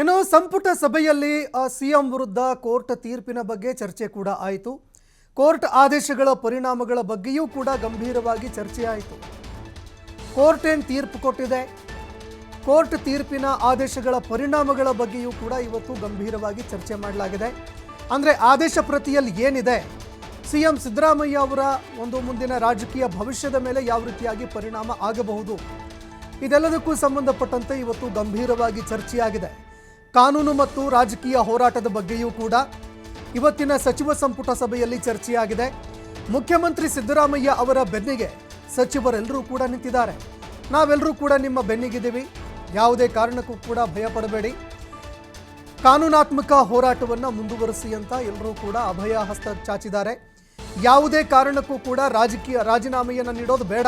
ಇನ್ನು ಸಂಪುಟ ಸಭೆಯಲ್ಲಿ ಸಿಎಂ ವಿರುದ್ಧ ಕೋರ್ಟ್ ತೀರ್ಪಿನ ಬಗ್ಗೆ ಚರ್ಚೆ ಕೂಡ ಆಯಿತು. ಕೋರ್ಟ್ ಆದೇಶಗಳ ಪರಿಣಾಮಗಳ ಬಗ್ಗೆಯೂ ಕೂಡ ಗಂಭೀರವಾಗಿ ಚರ್ಚೆ ಆಯಿತು. ಕೋರ್ಟ್ ಏನು ತೀರ್ಪು ಕೊಟ್ಟಿದೆ. ಕೋರ್ಟ್ ತೀರ್ಪಿನ ಆದೇಶಗಳ ಪರಿಣಾಮಗಳ ಬಗ್ಗೆಯೂ ಕೂಡ ಇವತ್ತು ಗಂಭೀರವಾಗಿ ಚರ್ಚೆ ಮಾಡಲಾಗಿದೆ. ಅಂದರೆ ಆದೇಶ ಪ್ರತಿಯಲ್ಲಿ ಏನಿದೆ? ಸಿ ಎಂ ಸಿದ್ದರಾಮಯ್ಯ ಅವರ ಒಂದು ಮುಂದಿನ ರಾಜಕೀಯ ಭವಿಷ್ಯದ ಮೇಲೆ ಯಾವ ರೀತಿಯಾಗಿ ಪರಿಣಾಮ ಆಗಬಹುದು? ಇದೆಲ್ಲದಕ್ಕೂ ಸಂಬಂಧಪಟ್ಟಂತೆ ಇವತ್ತು ಗಂಭೀರವಾಗಿ ಚರ್ಚೆಯಾಗಿದೆ. ಕಾನೂನು ಮತ್ತು ರಾಜಕೀಯ ಹೋರಾಟದ ಬಗ್ಗೆಯೂ ಕೂಡ ಇವತ್ತಿನ ಸಚಿವ ಸಂಪುಟ ಸಭೆಯಲ್ಲಿ ಚರ್ಚೆಯಾಗಿದೆ. ಮುಖ್ಯಮಂತ್ರಿ ಸಿದ್ದರಾಮಯ್ಯ ಅವರ ಬೆನ್ನಿಗೆ ಸಚಿವರೆಲ್ಲರೂ ಕೂಡ ನಿಂತಿದ್ದಾರೆ. ನಾವೆಲ್ಲರೂ ಕೂಡ ನಿಮ್ಮ ಬೆನ್ನಿಗಿದ್ದೀವಿ. ಯಾವುದೇ ಕಾರಣಕ್ಕೂ ಕೂಡ ಭಯ ಪಡಬೇಡಿ. ಕಾನೂನಾತ್ಮಕ ಹೋರಾಟವನ್ನು ಮುಂದುವರಿಸಿ ಅಂತ ಎಲ್ಲರೂ ಕೂಡ ಅಭಯ ಹಸ್ತ ಚಾಚಿದ್ದಾರೆ. ಯಾವುದೇ ಕಾರಣಕ್ಕೂ ಕೂಡ ರಾಜಕೀಯ ರಾಜೀನಾಮೆಯನ್ನು ನೀಡೋದು ಬೇಡ.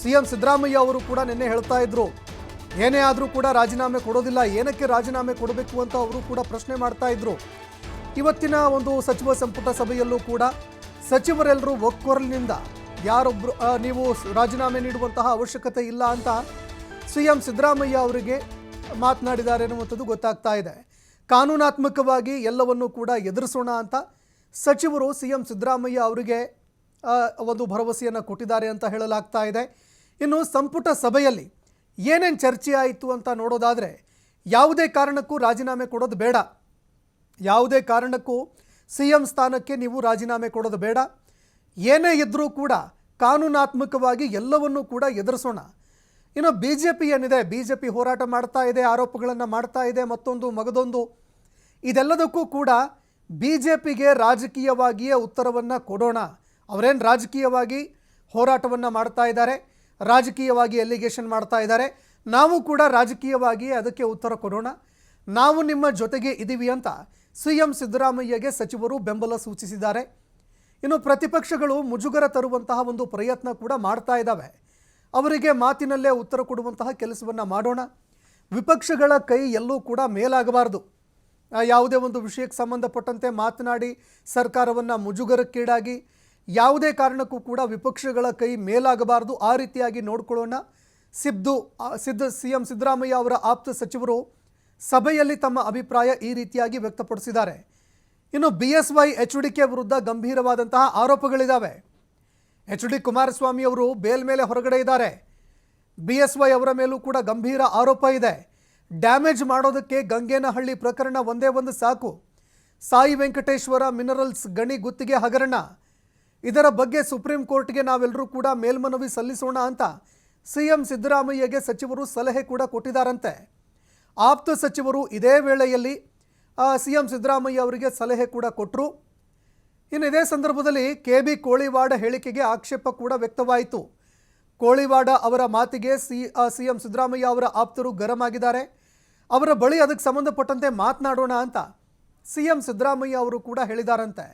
ಸಿ ಎಂ ಸಿದ್ದರಾಮಯ್ಯ ಅವರು ಕೂಡ ನಿನ್ನೆ ಹೇಳ್ತಾ ಇದ್ರು. ಏನೇ ಆದರೂ ಕೂಡ ರಾಜೀನಾಮೆ ಕೊಡೋದಿಲ್ಲ, ಏನಕ್ಕೆ ರಾಜೀನಾಮೆ ಕೊಡಬೇಕು ಅಂತ ಅವರು ಕೂಡ ಪ್ರಶ್ನೆ ಮಾಡ್ತಾ ಇದ್ರು. ಇವತ್ತಿನ ಒಂದು ಸಚಿವ ಸಂಪುಟ ಸಭೆಯಲ್ಲೂ ಕೂಡ ಸಚಿವರೆಲ್ಲರೂ ಒಕ್ಕೊರಲಿನಿಂದ ಯಾರೊಬ್ಬರು ನೀವು ರಾಜೀನಾಮೆ ನೀಡುವಂತಹ ಅವಶ್ಯಕತೆ ಇಲ್ಲ ಅಂತ ಸಿ ಎಂ ಸಿದ್ದರಾಮಯ್ಯ ಅವರಿಗೆ ಮಾತನಾಡಿದ್ದಾರೆ ಅನ್ನುವಂಥದ್ದು ಗೊತ್ತಾಗ್ತಾ ಇದೆ. ಕಾನೂನಾತ್ಮಕವಾಗಿ ಎಲ್ಲವನ್ನೂ ಕೂಡ ಎದುರಿಸೋಣ ಅಂತ ಸಚಿವರು ಸಿ ಎಂ ಸಿದ್ದರಾಮಯ್ಯ ಅವರಿಗೆ ಒಂದು ಭರವಸೆಯನ್ನು ಕೊಟ್ಟಿದ್ದಾರೆ ಅಂತ ಹೇಳಲಾಗ್ತಾ ಇದೆ. ಇನ್ನು ಸಂಪುಟ ಸಭೆಯಲ್ಲಿ ಏನೇನು ಚರ್ಚೆ ಆಯಿತು ಅಂತ ನೋಡೋದಾದರೆ ಯಾವುದೇ ಕಾರಣಕ್ಕೂ ರಾಜೀನಾಮೆ ಕೊಡೋದು ಬೇಡ. ಯಾವುದೇ ಕಾರಣಕ್ಕೂ ಸಿ ಎಂ ಸ್ಥಾನಕ್ಕೆ ನೀವು ರಾಜೀನಾಮೆ ಕೊಡೋದು ಬೇಡ. ಏನೇ ಇದ್ದರೂ ಕೂಡ ಕಾನೂನಾತ್ಮಕವಾಗಿ ಎಲ್ಲವನ್ನೂ ಕೂಡ ಎದುರಿಸೋಣ. ಇನ್ನು ಬಿ ಜೆ ಪಿ ಏನಿದೆ? ಬಿ ಜೆ ಪಿ ಹೋರಾಟ ಮಾಡ್ತಾ ಇದೆ, ಆರೋಪಗಳನ್ನು ಮಾಡ್ತಾ ಇದೆ, ಮತ್ತೊಂದು ಮಗದೊಂದು. ಇದೆಲ್ಲದಕ್ಕೂ ಕೂಡ ಬಿ ಜೆ ಪಿಗೆ ರಾಜಕೀಯವಾಗಿಯೇ ಉತ್ತರವನ್ನು ಕೊಡೋಣ. ಅವರೇನು ರಾಜಕೀಯವಾಗಿ ಹೋರಾಟವನ್ನು ಮಾಡ್ತಾ ಇದ್ದಾರೆ? ರಾಜಕೀಯವಾಗಿ ಎಲಿಗೇಷನ್ ಮಾಡ್ತಾ ಇದ್ದಾರೆ. ನಾವು ಕೂಡ ರಾಜಕೀಯವಾಗಿ ಅದಕ್ಕೆ ಉತ್ತರ ಕೊಡೋಣ. ನಾವು ನಿಮ್ಮ ಜೊತೆಗೆ ಇದ್ದೀವಿ ಅಂತ ಸಿ ಎಂ ಸಿದ್ದರಾಮಯ್ಯಗೆ ಸಚಿವರು ಬೆಂಬಲ ಸೂಚಿಸಿದ್ದಾರೆ. ಇನ್ನು ಪ್ರತಿಪಕ್ಷಗಳು ಮುಜುಗರ ತರುವಂತಹ ಒಂದು ಪ್ರಯತ್ನ ಕೂಡ ಮಾಡ್ತಾ ಇದ್ದಾವೆ. ಅವರಿಗೆ ಮಾತಿನಲ್ಲೇ ಉತ್ತರ ಕೊಡುವಂತಹ ಕೆಲಸವನ್ನು ಮಾಡೋಣ. ವಿಪಕ್ಷಗಳ ಕೈ ಎಲ್ಲೂ ಕೂಡ ಮೇಲಾಗಬಾರ್ದು. ಯಾವುದೇ ಒಂದು ವಿಷಯಕ್ಕೆ ಸಂಬಂಧಪಟ್ಟಂತೆ ಮಾತನಾಡಿ ಸರ್ಕಾರವನ್ನು ಮುಜುಗರಕ್ಕೀಡಾಗಿ ಯಾವುದೇ ಕಾರಣಕ್ಕೂ ಕೂಡ ವಿಪಕ್ಷಗಳ ಕೈ ಮೇಲಾಗಬಾರದು. ಆ ರೀತಿಯಾಗಿ ನೋಡಿಕೊಳ್ಳೋಣ. ಸಿದ್ದು ಸಿದ್ದ ಸಿ ಎಂ ಸಿದ್ದರಾಮಯ್ಯ ಅವರ ಆಪ್ತ ಸಚಿವರು ಸಭೆಯಲ್ಲಿ ತಮ್ಮ ಅಭಿಪ್ರಾಯ ಈ ರೀತಿಯಾಗಿ ವ್ಯಕ್ತಪಡಿಸಿದ್ದಾರೆ. ಇನ್ನು B S Y H D K ವಿರುದ್ಧ ಗಂಭೀರವಾದಂತಹ ಆರೋಪಗಳಿದ್ದಾವೆ ಎಚ್ ಡಿ ಕುಮಾರಸ್ವಾಮಿ ಅವರು ಬೇಲ್ ಮೇಲೆ ಹೊರಗಡೆ ಇದ್ದಾರೆ. ಬಿ ಎಸ್ ವೈ ಅವರ ಮೇಲೂ ಕೂಡ ಗಂಭೀರ ಆರೋಪ ಇದೆ. ಡ್ಯಾಮೇಜ್ ಮಾಡೋದಕ್ಕೆ ಗಂಗೇನಹಳ್ಳಿ ಪ್ರಕರಣ ಒಂದೇ ಒಂದು ಸಾಕು. ಸಾಯಿ ವೆಂಕಟೇಶ್ವರ ಮಿನರಲ್ಸ್ ಗಣಿ ಗುತ್ತಿಗೆ ಹಗರಣ. ಇದರ ಬಗ್ಗೆ ಸುಪ್ರೀಂ ಕೋರ್ಟ್ಗೆ ನಾವೆಲ್ಲರೂ ಕೂಡ ಮೇಲ್ಮನವಿ ಸಲ್ಲಿಸೋಣ ಅಂತ ಸಿ ಎಂ ಸಿದ್ದರಾಮಯ್ಯಗೆ ಸಚಿವರು ಸಲಹೆ ಕೂಡ ಕೊಟ್ಟಿದ್ದಾರಂತೆ. ಆಪ್ತ ಸಚಿವರು ಇದೇ ವೇಳೆಯಲ್ಲಿ ಸಿ ಎಂ ಸಿದ್ದರಾಮಯ್ಯ ಅವರಿಗೆ ಸಲಹೆ ಕೂಡ ಕೊಟ್ಟರು ಇನ್ನು ಇದೇ ಸಂದರ್ಭದಲ್ಲಿ ಕೆ ಬಿ ಕೋಳಿವಾಡ ಹೇಳಿಕೆಗೆ ಆಕ್ಷೇಪ ಕೂಡ ವ್ಯಕ್ತವಾಯಿತು. ಕೋಳಿವಾಡ ಅವರ ಮಾತಿಗೆ ಸಿ ಸಿ ಎಂ ಸಿದ್ದರಾಮಯ್ಯ ಅವರ ಆಪ್ತರು ಗರಂ ಆಗಿದ್ದಾರೆ ಅವರ ಬಳಿ ಅದಕ್ಕೆ ಸಂಬಂಧಪಟ್ಟಂತೆ ಮಾತನಾಡೋಣ ಅಂತ ಸಿ ಎಂ ಸಿದ್ದರಾಮಯ್ಯ ಅವರು ಕೂಡ ಹೇಳಿದಾರಂತೆ.